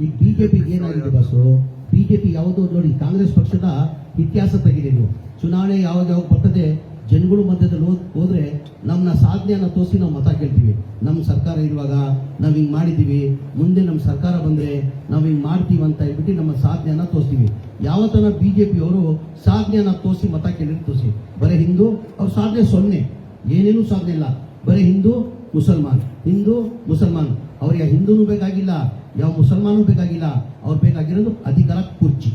ಈಗ ಬಿಜೆಪಿ ಏನಾಗಿದೆ bus BJP ಯಾವುದು ನೋಡಿ, ಕಾಂಗ್ರೆಸ್ ಪಕ್ಷದ ಇತಿಹಾಸ ತೆಗಿದೆ ನೀವು ಚುನಾವಣೆ ಯಾವಾಗ ಯಾವಾಗ ಬರ್ತದೆ, ಜನಗಳು ಮಧ್ಯದಲ್ಲಿ ಹೋದ್- ಹೋದ್ರೆ ನಮ್ಮನ್ನ ಸಾಧನೆಯನ್ನು ತೋರಿಸಿ ನಾವು ಮತ ಕೇಳ್ತೀವಿ. ನಮ್ಮ ಸರ್ಕಾರ ಇರುವಾಗ ನಾವು ಹಿಂಗೆ ಮಾಡಿದ್ದೀವಿ, ಮುಂದೆ ನಮ್ಮ ಸರ್ಕಾರ ಬಂದರೆ ನಾವು ಹಿಂಗೆ ಮಾಡ್ತೀವಿ ಅಂತ ಹೇಳ್ಬಿಟ್ಟು ನಮ್ಮ ಸಾಧನೆಯನ್ನು ತೋರಿಸ್ತೀವಿ. ಯಾವತ್ತನ ಜೆ ಅವರು ಸಾಧನೆಯನ್ನು ತೋರಿಸಿ ಮತ ಕೇಳಿದ್ರೆ ತೋರಿಸಿ. ಬರೀ ಹಿಂದೂ, ಅವ್ರ ಸಾಧನೆ ಸೊನ್ನೆ. ಏನೇನೂ ಸಾಧನೆ ಇಲ್ಲ. ಬರೀ ಹಿಂದೂ, ಮುಸಲ್ಮಾನ್. ಹಿಂದೂ, ಮುಸಲ್ಮಾನ್. ಅವರಿಗೆ ಹಿಂದೂನು ಬೇಕಾಗಿಲ್ಲ. ಯಾವ ಮುಸಲ್ಮಾನು ಬೇಕಾಗಿಲ್ಲ ಅವ್ರು ಬೇಕಾಗಿರೋದು ಅಧಿಕಾರ ಕುರ್ಚಿ.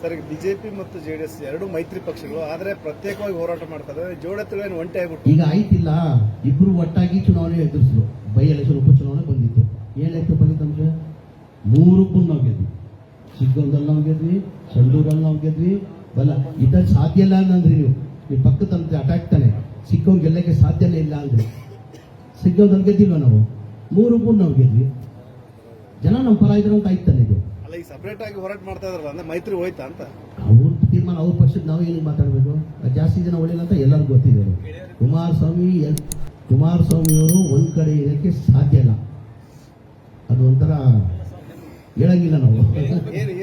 ಸರ್ ಬಿಜೆಪಿ ಮತ್ತು ಜೆಡಿಎಸ್ ಎರಡು ಮೈತ್ರಿ ಪಕ್ಷಗಳು ಆದರೆ ಪ್ರತ್ಯೇಕವಾಗಿ ಹೋರಾಟ ಮಾಡ್ತಾರೆ ಜೋಡತಿಗಳೇನು ಒಂಟೆ ಆಗ್ಬಿಟ್ಟು. ಈಗ ಆಯ್ತಿಲ್ಲ ಇಬ್ರು ಒಟ್ಟಾಗಿ ಚುನಾವಣೆ ಎದುರಿಸಿದ್ರು. ಬೈ ಎಲೆಕ್ಷನ್ ಉಪಚುನಾವಣೆ ಬಂದಿತ್ತು. ಏನಾಯ್ತು ಫಲಿತಾಂಶ ಮೂರಕ್ಕೂ ನಾವು ಗೆದ್ವಿ. ಸಿಗ್ಗೊಂದಲ್ಲಿ ನಾವು ಗೆದ್ವಿ ಸಂಡೂರಲ್ಲಿ ನಾವು ಗೆದ್ವಿ. ಬಲ್ಲ ಇದ ಸಾಧ್ಯ ಇಲ್ಲ ಅಂದ್ರೆ ನೀವು. ನೀವು ಪಕ್ಕದ ಅಟ್ಯಾಕ್ ತಾನೆ. ಸಿಗ್ಗೋನ್ ಗೆಲ್ಲಕ್ಕೆ ಸಾಧ್ಯನೇ ಇಲ್ಲ ಅಂದ್ರೆ. ಸಿಗ್ಗೋದಲ್ಲಿ ಗೆದ್ದಿಲ್ವ ನಾವು? ಮೂರಕ್ಕೂ ನಾವು ಗೆದ್ವಿ. ಜನ ನಮ್ಮ ಪರ ಇದ್ರು ಅಂತ ಆಯ್ತಾನೆ ಇದು. ಅಲ್ಲ ಈಗ ಸಪರೇಟ್ ಆಗಿ ಹೋರಾಟ ಮಾಡ್ತಾ ಇದ್ರಲ್ಲ ಅಂದ್ರೆ ಮೈತ್ರಿ ಹೋಯ್ತಾ ಅಂತ? ಅವ್ರ ತೀರ್ಮಾನ ಅವ್ರ ಪಕ್ಷದ ನಾವು ಏನಿಗೆ ಮಾತಾಡಬೇಕು? ಜಾಸ್ತಿ ಜನ ಒಳ್ಳೆಯಲ್ಲ ಅಂತ ಎಲ್ಲರಿಗೂ ಗೊತ್ತಿದೆ ಕುಮಾರಸ್ವಾಮಿ ಎಲ್ ಕುಮಾರಸ್ವಾಮಿಯವರು ಒಂದ್ ಕಡೆ ಇರೋಕ್ಕೆ ಸಾಧ್ಯ ಇಲ್ಲ. ಅದು ಒಂಥರ ಹೇಳಂಗಿಲ್ಲ ನಾವು. ಏನು